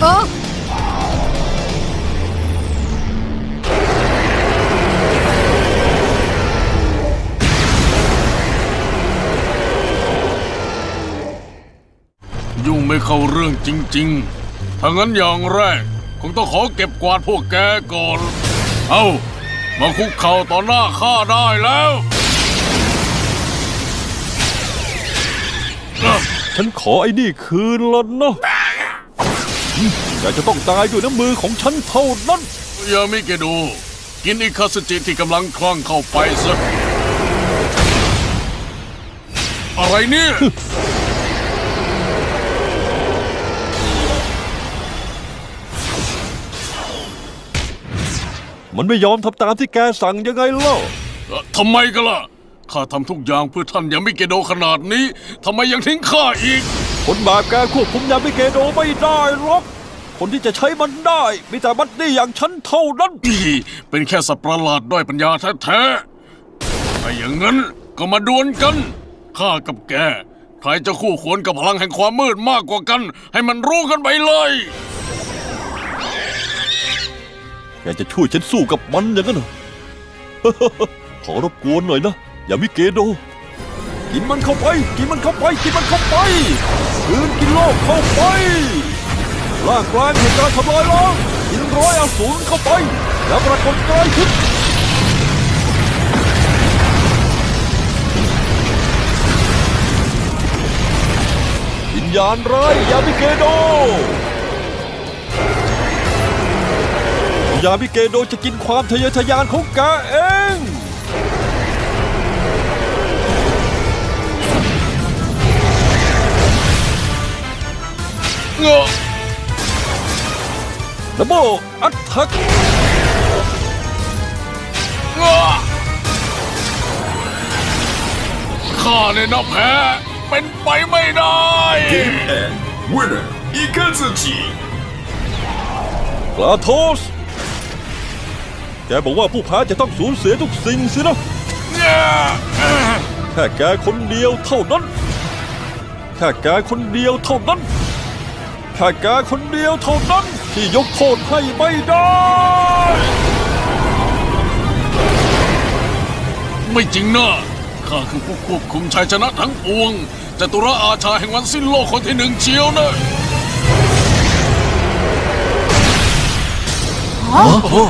เออยุ่งไม่เข้าเรื่องจริง ๆ ถ้างั้นอย่างแรก คงต้องขอเก็บกวาดพวกแกก่อน เอ้า มาคุกเข่าต่อหน้าข้าได้แล้ว ฉันขอไอ้นี่คืนแล้วนะอยากจะต้องตายด้วยน้ำมือของฉันเท่านั้นยามิเกโดกินอิคาสจิที่กำลังคลั่งเข้าไปซะอะไรเนี่ยมันไม่ยอมทำตามที่แกสั่งยังไงเล่าเอ่อทำไมกันล่ะ ข้าทำทุกอย่างเพื่อท่านยามิเกโดขนาดนี้ทำไมยังทิ้งข้าอีก คนบาปแกควบคุมยามิเกโดไม่ได้หรอกคนที่จะใช้มันได้ มีแต่บัดนี่อย่างฉันเท่านั้นพี่เป็นแค่สัตว์ประหลาดด้อยปัญญาแท้ๆถ้าอย่างนั้นก็มาดวลกันข้ากับแก ใครจะคู่ควรกับพลังแห่งความมืดมากกว่ากัน ให้มันรู้กันไปเลยแกจะช่วยฉันสู้กับมันอย่างนั้นเหรอขอรบกวนหน่อยนะอ ยามิเกโด กินมันเข้าไป กินมันเข้าไป กินมันเข้าไปคืนกินโลกเข้าไปล่างกลางแห่งการทำลายล้างกินร้อยอสูรเข้าไป แล้วปรากฏกายขึ้นวิญญาณร้ายยามิเกโดยามิเกโดจะกินความทะเยอทะยานของแกเอง เงอะดับเบิลอัตแทกเงอะข้าเนี่ยนะแพ้ เป็นไปไม่ได้ Game end. Winner, Ikazuchi. กลาโทสแกบอกว่าผู้แพ้จะต้องสูญเสียทุกสิ่งสินะเนี่ยแค่แกคนเดียวเท่านั้น แค่แกคนเดียวเท่านั้น แค่แกคนเดียวเท่านั้นที่ยกโทษให้ไม่ได้ ไม่จริงนะข้าคือผู้ควบคุมชัยชนะทั้งปวงจตุระอาชาแห่งวันสิ้นโลกคนที่หนึ่งเชียวนะอ๋อโอ้